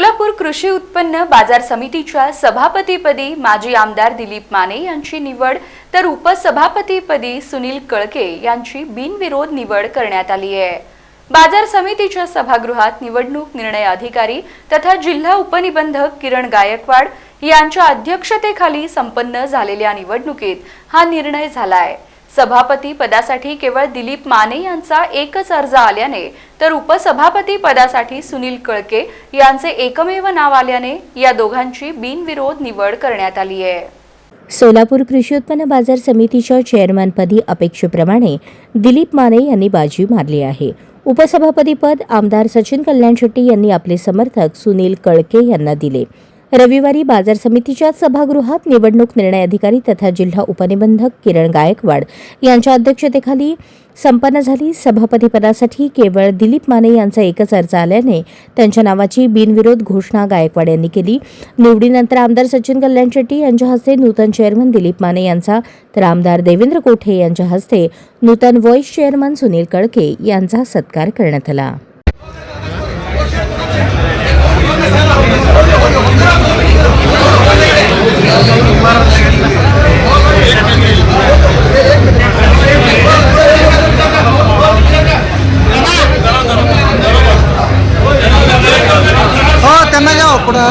सोलापूर कृषी उत्पन्न बाजार समितीच्या सभापतीपदी माजी आमदार दिलीप माने यांची निवड तर उपसभापतीपदी सुनील कळके यांची बिनविरोध निवड करण्यात आली आहे. बाजार समितीच्या सभागृहात निवडणूक निर्णय अधिकारी तथा जिल्हा उपनिबंधक किरण गायकवाड यांच्या अध्यक्षतेखाली संपन्न झालेल्या निवडणुकीत हा निर्णय झाला आहे सभापती पदासाठी केवळ दिलीप माने यांचा एकच अर्ज आल्याने तर उपसभापती पदासाठी सुनील कळके यांचे एकमेव नाव आल्याने या दोघांची बिनविरोध निवड करण्यात आली आहे. सोलापूर कृषी उत्पन्न बाजार समितीच्या चेअरमॅनपदी अपेक्षेप्रमाणे दिलीप माने यांनी बाजी मारली आहे. उपसभापतीपद आमदार सचिन कल्याण शेट्टी यांनी आपले समर्थक सुनील कळके यांना दिले. रविवारी बाजार समितीच्या सभागृहात निवडणूक निर्णय अधिकारी तथा जिल्हा उपनिबंधक किरण गायकवाड यांच्या अध्यक्षतेखाली संपन्न झाली. सभापतीपदासाठी केवळ दिलीप माने यांचा एकच अर्ज आल्याने त्यांच्या नावाची बिनविरोध घोषणा गायकवाड यांनी केली. निवडीनंतर आमदार सचिन कल्याण शेट्टी यांच्या हस्ते नूतन चेअरमन दिलीप माने यांचा तर आमदार देवेंद्र कोठे यांच्या हस्ते नूतन व्हॉईस चेअरमन सुनील कळके यांचा सत्कार करण्यात आला. हो त्यांना घ्या हो